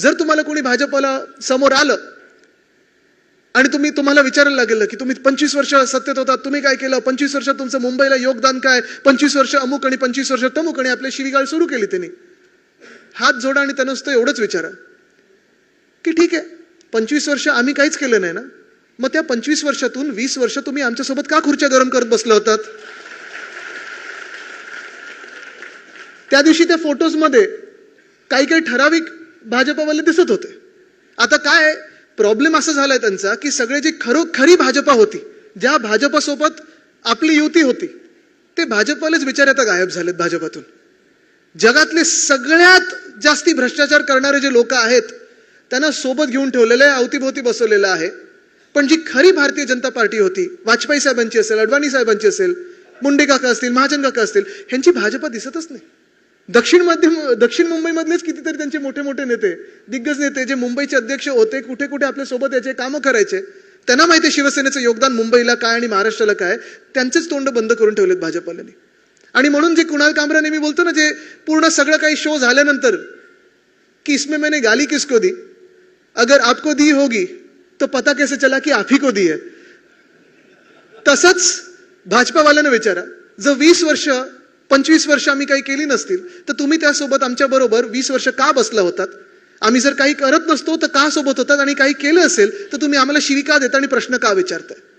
जर तुम्हाला कोणी भाजपला समोर आलं आणि तुम्ही तुम्हाला विचारायला लागेल की तुम्ही पंचवीस वर्ष सत्तेत होता तुम्ही काय केलं? पंचवीस वर्ष तुमचं मुंबईला योगदान काय? पंचवीस वर्ष अमुक आणि पंचवीस वर्ष तमुक आणि आपल्या शिवीगाळ सुरू केली त्यांनी. हात जोडा आणि त्यांना नुसतं एवढंच विचारा. की ठीक आहे पंचवीस वर्ष आम्ही काहीच केलं नाही ना? मग त्या पंचवीस वर्षातून वीस वर्ष तुम्ही आमच्यासोबत का खुर्च्या गरम करत बसलं होतात? त्या दिवशी त्या फोटोजमध्ये काही काही ठराविक भाजपावाले दिसत होते. आता काय प्रॉब्लेम असा झालाय त्यांचा की सगळे जे खरोखरी भाजपा होती ज्या भाजपासोबत आपली युती होती ते भाजपवालेच विचार आता गायब झालेत भाजपातून. जगातले सगळ्यात जास्ती भ्रष्टाचार करणारे जे लोक आहेत त्यांना सोबत घेऊन ठेवलेलं आहे अवतीभोवती बसवलेलं आहे. पण जी खरी भारतीय जनता पार्टी होती वाजपेयी साहेबांची असेल अडवाणी साहेबांची असेल मुंडे काका असतील महाजन काका असतील ह्यांची भाजपा दिसतच नाही. दक्षिण मध्य दक्षिण मुंबईमधलेच कितीतरी त्यांचे मोठे मोठे नेते दिग्गज नेते जे मुंबईचे अध्यक्ष होते कुठे कुठे आपल्यासोबत याचे कामं करायचे त्यांना माहिती आहे शिवसेनेचं योगदान मुंबईला काय आणि महाराष्ट्राला काय त्यांचेच तोंड बंद करून ठेवलेत भाजपवाल्यांनी. आणि म्हणून जे कुणाल कामरा नेहमी बोलतो ना जे पूर्ण सगळं काही शो झाल्यानंतर की इसमें मैंने गाली किसको दी? अगर आपको दी होगी तो पता कैसे चला की आप ही को दी है? तसंच भाजपावाल्यानं विचारा जर वीस वर्ष पंचवीस वर्ष आम्ही काही केली नसतील तर तुम्ही त्यासोबत आमच्या बरोबर वीस वर्ष का बसला होतात? आम्ही जर काही करत नसतो तर का सोबत होतात आणि काही केलं असेल तर तुम्ही आम्हाला शिवी का देता आणि प्रश्न का विचारताय?